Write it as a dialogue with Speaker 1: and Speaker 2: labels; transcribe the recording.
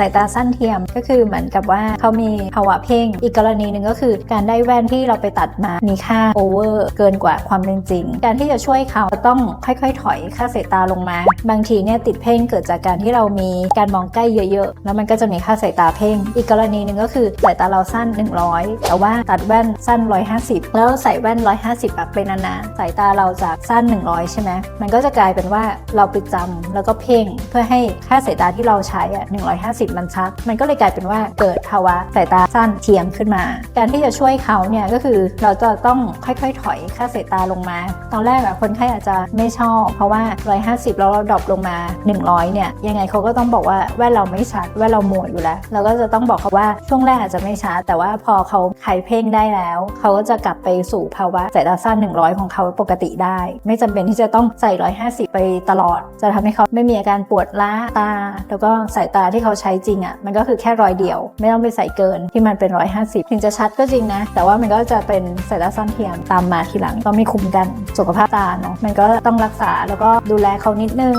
Speaker 1: สายตาสั้นเทียมก็คือเหมือนกับว่าเขามีภาวะเพ่ง อีกกรณีหนึ่งก็คือ การได้แว่นที่เราไปตัดมามีค่าโอเวอร์เกินกว่าความเป็นจริง การที่จะช่วยเขาต้องค่อยๆ ถอยค่าสายตาลงมา บางทีเนี่ยติดเพ่งเกิดจากการที่เรามีการมองใกล้เยอะๆ แล้วมันก็จะมีค่าสายตาเพ่ง อีกกรณีหนึ่งก็คือสายตาเราสั้น 100 แต่ว่าตัดแว่นสั้น 150 แล้วใส่แว่น 150แบบไปนานๆสายตาเราจากสั้น 100 ใช่ไหมมันก็จะกลายเป็นว่าเราไปจำแล้วก็เพ่งเพื่อให้ค่าสายตาที่เราใช้อะ150มันชัด มันก็เลยกลายเป็นว่าเกิดภาวะสายตาสั้นเทียมขึ้นมา การที่จะช่วยเขาเนี่ยก็คือเราจะต้องค่อยๆ ถอยค่าสายตาลงมา ตอนแรกอะคนไข้อาจจะไม่ชอบ เพราะว่า 150 แล้วเราดรอปลงมา 100 เนี่ยยังไงเขาก็ต้องบอกว่าแว่นเราไม่ชัดแว่นเราหมัวอยู่แล้ว เราก็จะต้องบอกเขาว่าช่วงแรกอาจจะไม่ชัดแต่ว่าพอเขาคลายเพ่งได้แล้ว เขาก็จะกลับไปสู่ภาวะสายตาสั้น 100 ของเขาปกติได้ ไม่จำเป็นที่จะต้องใส่ 150 ไปตลอด จะทำให้เขาไม่มีอาการปวดล้าตา แล้วก็สายตาที่เขาใช้จริงอะ่ะมันก็คือแค่รอยเดียว ไม่ต้องไปใส่เกินที่มันเป็น 150 ถึงจะชัดก็จริงนะ แต่ว่ามันก็จะเป็นสายตาสั้นเทียมตามมาทีหลังต้องมีคุมกันสุขภาพตาเนาะมันก็ต้องรักษาแล้วก็ดูแลเขานิดนึง